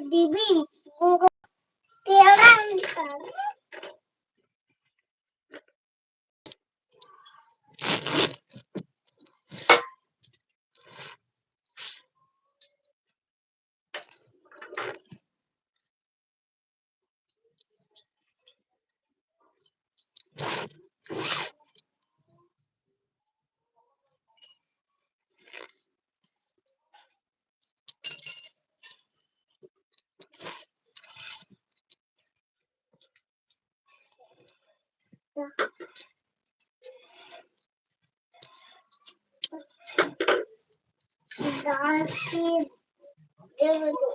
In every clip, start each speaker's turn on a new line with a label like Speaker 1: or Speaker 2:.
Speaker 1: the beast. গাছে দেবো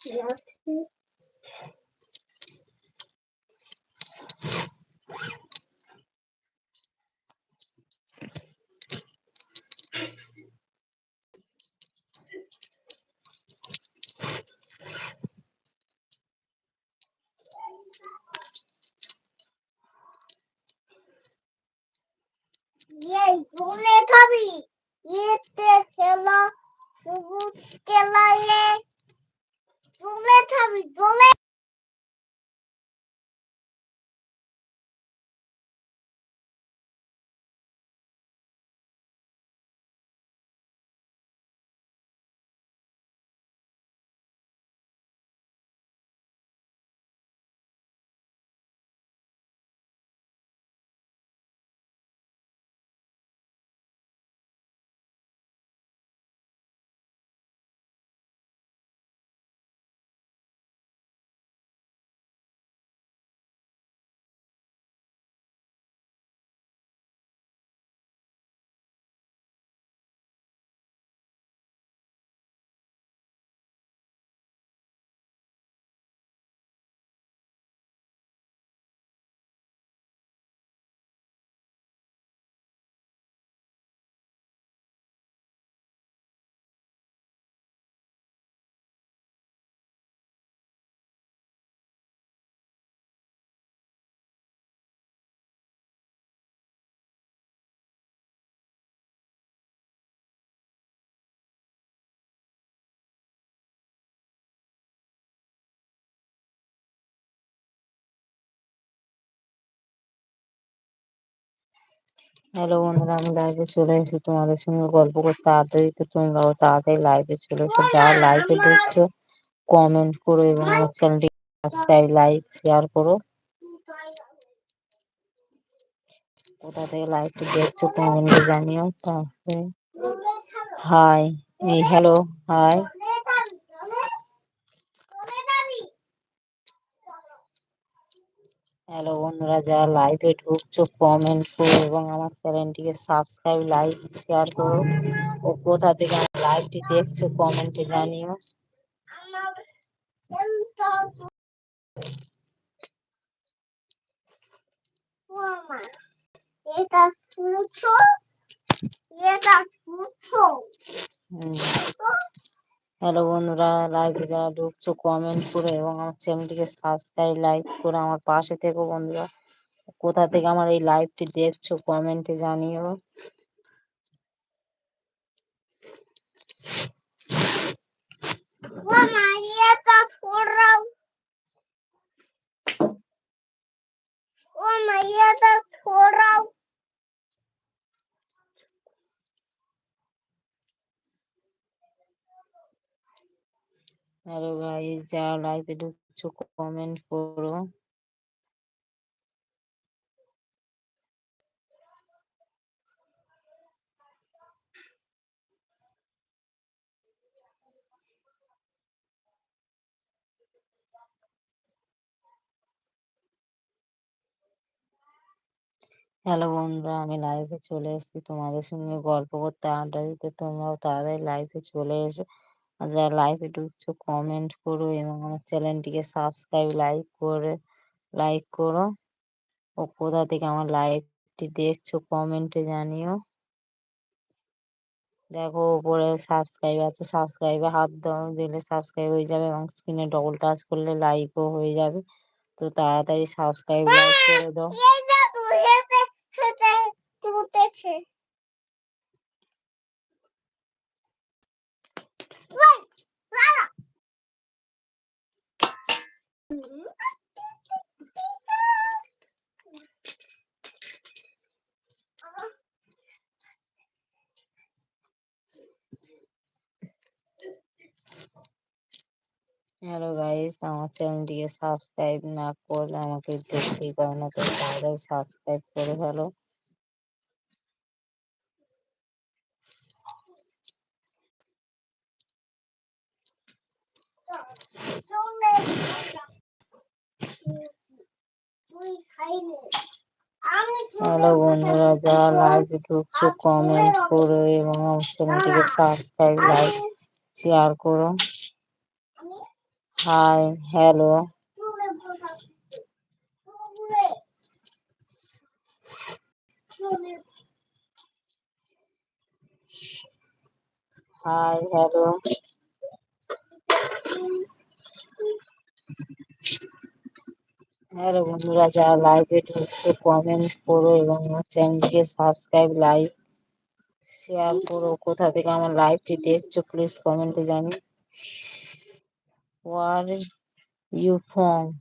Speaker 1: গাছে এই জলে খাবি ইতে খেলা সবুজ খেলায় জলে খাবি জলে
Speaker 2: হ্যালো বন্ধুরা, আমি লাইভে চলে এসেছি তোমাদের সঙ্গে গল্প করতে। দিতে তোমরাও তাড়াতাড়ি লাইভে চলে এসো। যারা লাইভে ঢুকছো কমেন্ট করো এবং আমার চ্যানেলটি সাবস্ক্রাইব লাইক শেয়ার করো। কোথা থেকে লাইভটি দেখছ কমেন্টে জানিও। তারপরে হাই এই হ্যালো হাই হ্যালো বন্ধুরা যারা লাইভে ঢুকছো কমেন্ট করো এবং আমার চ্যানেলটিকে সাবস্ক্রাইব লাইক শেয়ার করো। ও কোথা থেকে আমার লাইভটি দেখছ কমেন্টে জানিও।
Speaker 1: এটা ফুছো এটা ফুছো
Speaker 2: হ্যালো বন্ধুরা লাইভে যারা ঢুকছো কমেন্ট করে এবং আমার চ্যানেলটিকে সাবস্ক্রাইব লাইক করে আমার পাশে থেকো বন্ধুরা। কোথা থেকে আমার এই লাইভটি দেখছ কমেন্টে জানিও।
Speaker 1: এটা ফোরাও
Speaker 2: হ্যালো গাইস, যারা লাইভে ঢুকছো কমেন্ট করো। হ্যালো বন্ধুরা, আমি লাইভে চলে এসেছি। তোমাদের সঙ্গে গল্প করতে, আড্ডা দিতে তোমরাও তাড়াতাড়ি লাইভে চলে এসো। আর যারা লাইভে ঢুকছো কমেন্ট করো এবং আমার চ্যানেলটিকে সাবস্ক্রাইব লাইক করে লাইক করো ও কোথা থেকে আমার লাইভটি দেখছ কমেন্টে জানিও দেখো উপরে সাবস্ক্রাইব আছে সাবস্ক্রাইবে হাত দিলে সাবস্ক্রাইব হয়ে যাবে এবং স্ক্রিনে ডবল টাচ করলে লাইকও হয়ে যাবে তো তাড়াতাড়ি সাবস্ক্রাইব লাইক করে দাও
Speaker 1: এটা তো হেতে হেতে তুতেছে
Speaker 2: হ্যালো গাইস আমার চ্যানেলটিকে সাবস্ক্রাইব না করলে আমাকে দেখতেই পারে না, তো তাড়াতাড়ি সাবস্ক্রাইব করে ফেলো। হ্যালো বন্ধুরা, যারা লাইভে ঢুকছো কমেন্ট করো এবং আমার চ্যানেলটিকে সাবস্ক্রাইব লাইক শেয়ার করো। Hi hello hi hello hello বন্ধুরা, যারা লাইভে ঢুকছো কমেন্ট করো এবং আমার চ্যানেলটিকে সাবস্ক্রাইব লাইক শেয়ার করো। কোথা থেকে আমার লাইভটি দেখছ প্লিজ কমেন্টে জানি
Speaker 1: What you from?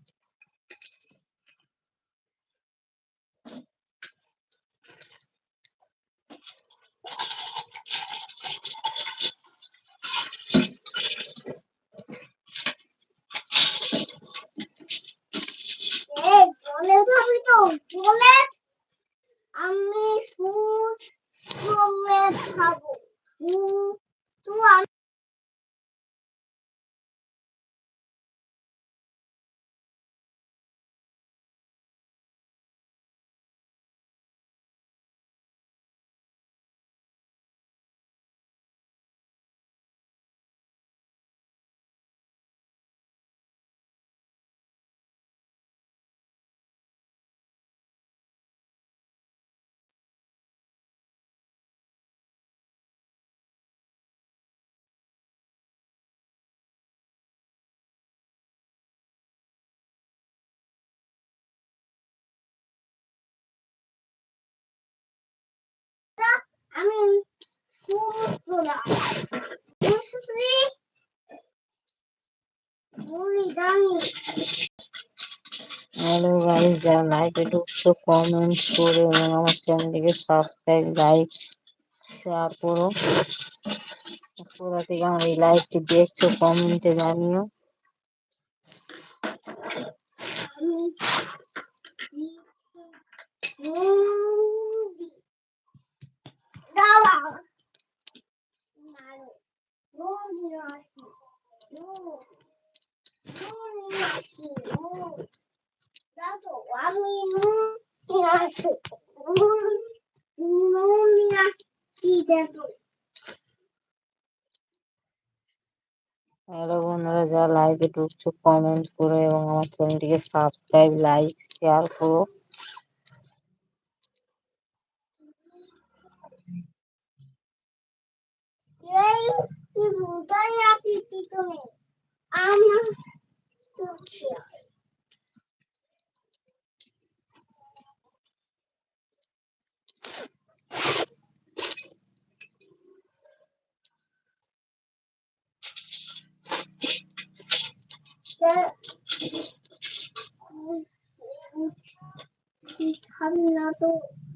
Speaker 1: আমি
Speaker 2: হ্যালো গাইস যারা লাইভে ঢুকছো কমেন্ট করো এবং আমার চ্যানেলটিকে সাবস্ক্রাইব লাইক শেয়ার করো। কোথা থেকে আমার এই লাইভটি দেখছ কমেন্টে জানিও।
Speaker 1: আমি
Speaker 2: হ্যালো বন্ধুরা যারা লাইভে ঢুকছো কমেন্ট করো এবং আমার চ্যানেলটিকে সাবস্ক্রাইব লাইক শেয়ার করো।
Speaker 1: 他们那都。